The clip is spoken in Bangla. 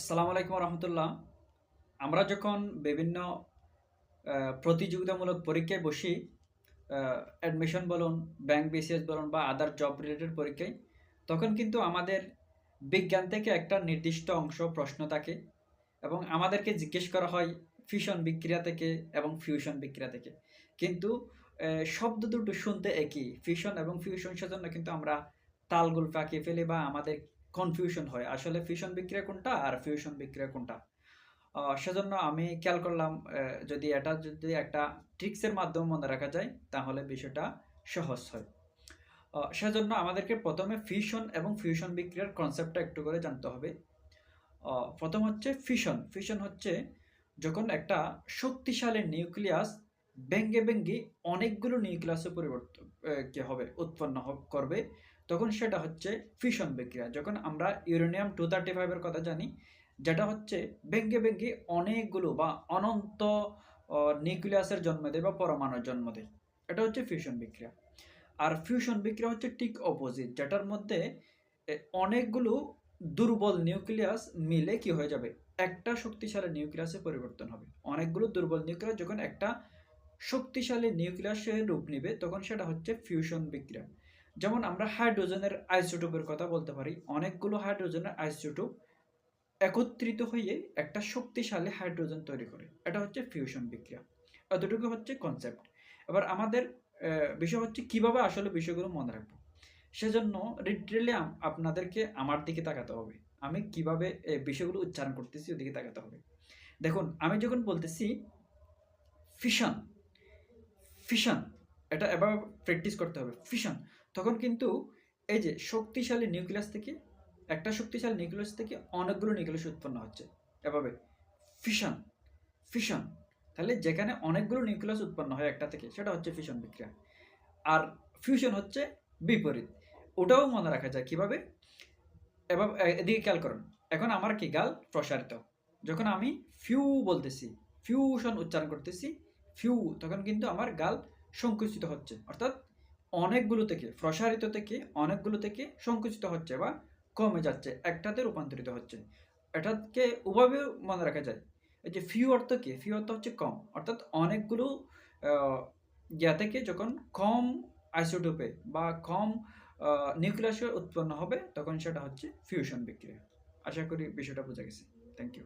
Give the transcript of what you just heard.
আসসালামু আলাইকুম রহমতুল্লাহ আমরা যখন বিভিন্ন প্রতিযোগিতামূলক পরীক্ষায় বসি অ্যাডমিশন বলুন ব্যাংক বিসিএস বলুন বা আদার জব রিলেটেড পরীক্ষায়, তখন কিন্তু আমাদের বিজ্ঞান থেকে একটা নির্দিষ্ট অংশ প্রশ্ন থাকে এবং আমাদেরকে জিজ্ঞেস করা হয় ফিউশন বিক্রিয়া থেকে এবং ফিউশন বিক্রিয়া থেকে। কিন্তু শব্দ দুটো শুনতে একই ফিউশন এবং ফিউশন সেজন্য কিন্তু আমরা তালগোল পাকিয়ে ফেলি বা আমাদের কনফিউশন হয়। আসলে ফিউশন বিক্রিয়া কোনটা আর ফিউশন বিক্রিয়া কোনটা? সেজন্য আমি খেয়াল করলাম যদি এটা যদি একটা ট্রিক্সের মাধ্যমে মনে রাখা যায়, তাহলে বিষয়টা সহজ হয়। সেজন্য আমাদেরকে প্রথমে ফিউশন এবং ফিউশন বিক্রিয়ার কনসেপ্টটা একটু করে জানতে হবে। প্রথম হচ্ছে ফিশন ফিশন হচ্ছে যখন একটা শক্তিশালী নিউক্লিয়াস ব্যঙ্গে ব্যঙ্গে অনেকগুলো নিউক্লিয়াসে পরিবর্তন কি হবে? উৎপন্ন করবে। তখন সেটা হচ্ছে ফিউশন বিক্রিয়া। যখন আমরা ইউরেনিয়াম টু থার্টি ফাইভের কথা জানি, যেটা হচ্ছে ব্যঙ্গে ব্যঙ্গে অনেকগুলো বা অনন্ত নিউক্লিয়াসের জন্ম দেয় বা পরমাণুর জন্ম দেয়। এটা হচ্ছে ফিউশন বিক্রিয়া। আর ফিউশন বিক্রিয়া হচ্ছে ঠিক অপোজিট যেটার মধ্যে অনেকগুলো দুর্বল নিউক্লিয়াস মিলে কি হয়ে যাবে? একটা শক্তিশালী নিউক্লিয়াসে পরিবর্তন হবে। অনেকগুলো দুর্বল নিউক্লিয়াস যখন একটা শক্তিশালী নিউক্লিয়াসে রূপ নেবে, তখন সেটা হচ্ছে ফিউশন বিক্রিয়া। যেমন আমরা হাইড্রোজেনের আইসোটোপের কথা বলতে পারি, অনেকগুলো হাইড্রোজেনের আইসোটোপ একত্রিত হয়ে একটা শক্তিশালী হাইড্রোজেন তৈরি করে। এটা হচ্ছে ফিউশন বিক্রিয়া। এতটুকু হচ্ছে কনসেপ্ট এবার আমাদের বিষয় হচ্ছে কীভাবে আসলে বিষয়গুলো মনে রাখব? সেজন্য লিটারেলি আপনাদেরকে আমার দিকে তাকাতে হবে। আমি কীভাবে বিষয়গুলো উচ্চারণ করতেছি ওদিকে তাকাতে হবে। দেখুন, আমি যখন বলতেছি ফিশন ফিশন এটা এবার প্র্যাকটিস করতে হবে। ফিশন তখন কিন্তু এই যে শক্তিশালী নিউক্লিয়াস থেকে, একটা শক্তিশালী নিউক্লিয়াস থেকে অনেকগুলো নিউক্লিয়াস উৎপন্ন হচ্ছে এভাবে। ফিশন ফিশন তাহলে যেখানে অনেকগুলো নিউক্লিয়াস উৎপন্ন হয় একটা থেকে, সেটা হচ্ছে ফিশন বিক্রিয়া। আর ফিউশন হচ্ছে বিপরীত। ওটাও মনে রাখা যায় কীভাবে? এবার এদিকে খেয়াল করুন। এখন আমার কি গাল? প্রসারিত। যখন আমি ফিউ বলতেছি ফিউশন উচ্চারণ করতেছি ফিউ তখন কিন্তু আমার গাল সংকুচিত হচ্ছে। অর্থাৎ অনেকগুলো থেকে, প্রসারিত থেকে অনেকগুলো থেকে সংকুচিত হচ্ছে বা কমে যাচ্ছে, একটাতে রূপান্তরিত হচ্ছে। এটাকে উভয়ভাবে মনে রাখা যায়। এই যে ফিউ অর্থ কি? ফিউ অর্থ হচ্ছে কম। অর্থাৎ অনেকগুলো ইয়া থেকে যখন কম আইসোটোপে বা কম নিউক্লিয়াসে উৎপন্ন হবে, তখন সেটা হচ্ছে ফিউশন বিক্রিয়া। আশা করি বিষয়টা বোঝা গেছে। Thank you